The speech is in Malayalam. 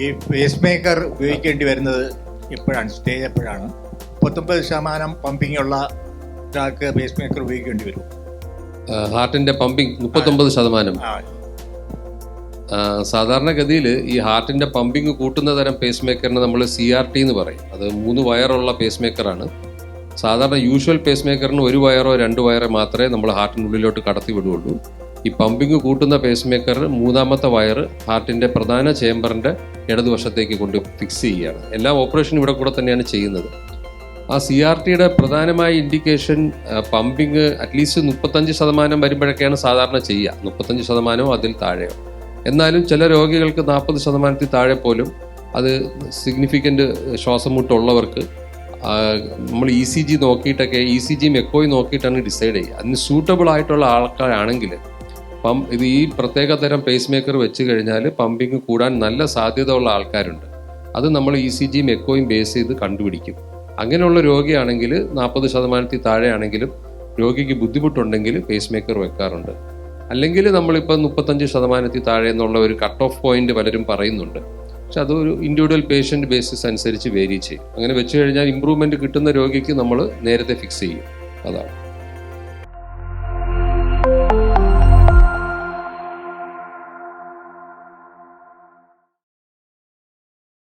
ഈ പേസ് മേക്കർ ഉപയോഗിക്കേണ്ടി വരുന്നത് എപ്പോഴാണ് സ്റ്റേജ് എപ്പോഴാണ്? മുപ്പത്തൊമ്പത് ശതമാനം പമ്പിംഗ് ഉള്ള ഒരാൾക്ക് പേസ് മേക്കർ ഉപയോഗിക്കേണ്ടി വരും. ഹാർട്ടിന്റെ പമ്പിംഗ് മുപ്പത്തൊമ്പത് ശതമാനം. സാധാരണഗതിയിൽ ഈ ഹാർട്ടിന്റെ പമ്പിങ് കൂട്ടുന്ന തരം പേസ് മേക്കറിന് നമ്മൾ സി ആർ ടി എന്ന് പറയും. അത് മൂന്ന് വയറുള്ള പേസ് മേക്കറാണ് സാധാരണ യൂഷ്വൽ പേസ് മേക്കറിന് ഒരു വയറോ രണ്ട് വയറോ മാത്രമേ നമ്മൾ ഹാർട്ടിനുള്ളിലോട്ട് കടത്തി വിടുകയുള്ളൂ. ഈ പമ്പിങ് കൂട്ടുന്ന പേസ് മേക്കർ മൂന്നാമത്തെ വയർ ഹാർട്ടിന്റെ പ്രധാന ചേംബറിന്റെ ഇടതുവശത്തേക്ക് കൊണ്ട് ഫിക്സ് ചെയ്യുകയാണ്. എല്ലാ ഓപ്പറേഷനും ഇവിടെ കൂടെ തന്നെയാണ് ചെയ്യുന്നത്. ആ സി ആർ ടിയുടെ പ്രധാനമായ ഇൻഡിക്കേഷൻ പമ്പിങ് അറ്റ്ലീസ്റ്റ് മുപ്പത്തഞ്ച് ശതമാനം വരുമ്പോഴൊക്കെയാണ് സാധാരണ ചെയ്യുക. മുപ്പത്തഞ്ച് ശതമാനമോ അതിൽ താഴെയോ. എന്നാലും ചില രോഗികൾക്ക് നാൽപ്പത് ശതമാനത്തിൽ താഴെ പോലും അത് സിഗ്നിഫിക്കന്റ് ശ്വാസം മുട്ടുള്ളവർക്ക് ആ, നമ്മൾ ഇ സി ജി നോക്കിയിട്ടൊക്കെ ഇ സി ജിയും എക്കോയും നോക്കിയിട്ടാണ് ഡിസൈഡ് ചെയ്യുക. അതിന് സൂട്ടബിൾ ആയിട്ടുള്ള ആൾക്കാരാണെങ്കിൽ പം ഇത് ഈ പ്രത്യേക തരം പേസ് മേക്കർ വെച്ച് കഴിഞ്ഞാൽ പമ്പിങ് കൂടാൻ നല്ല സാധ്യത ഉള്ള ആൾക്കാരുണ്ട്. അത് നമ്മൾ ഇ സി ജിയും എക്കോയും ബേസ് ചെയ്ത് കണ്ടുപിടിക്കും. അങ്ങനെയുള്ള രോഗിയാണെങ്കിൽ നാൽപ്പത് ശതമാനത്തിൽ താഴെയാണെങ്കിലും രോഗിക്ക് ബുദ്ധിമുട്ടുണ്ടെങ്കിൽ പേസ് മേക്കർ വെക്കാറുണ്ട്. അല്ലെങ്കിൽ നമ്മളിപ്പോൾ മുപ്പത്തഞ്ച് ശതമാനത്തിൽ താഴെ എന്നുള്ള ഒരു കട്ട് ഓഫ് പോയിന്റ് പലരും പറയുന്നുണ്ട്. പക്ഷെ അതൊരു ഇൻഡിവിജ്വൽ പേഷ്യന്റ് ബേസിസ് അനുസരിച്ച് വേരി ചെയ്യും. അങ്ങനെ വെച്ച് കഴിഞ്ഞാൽ ഇമ്പ്രൂവ്മെന്റ് കിട്ടുന്ന രോഗിക്ക് നമ്മൾ നേരത്തെ ഫിക്സ് ചെയ്യും. അതാണ്.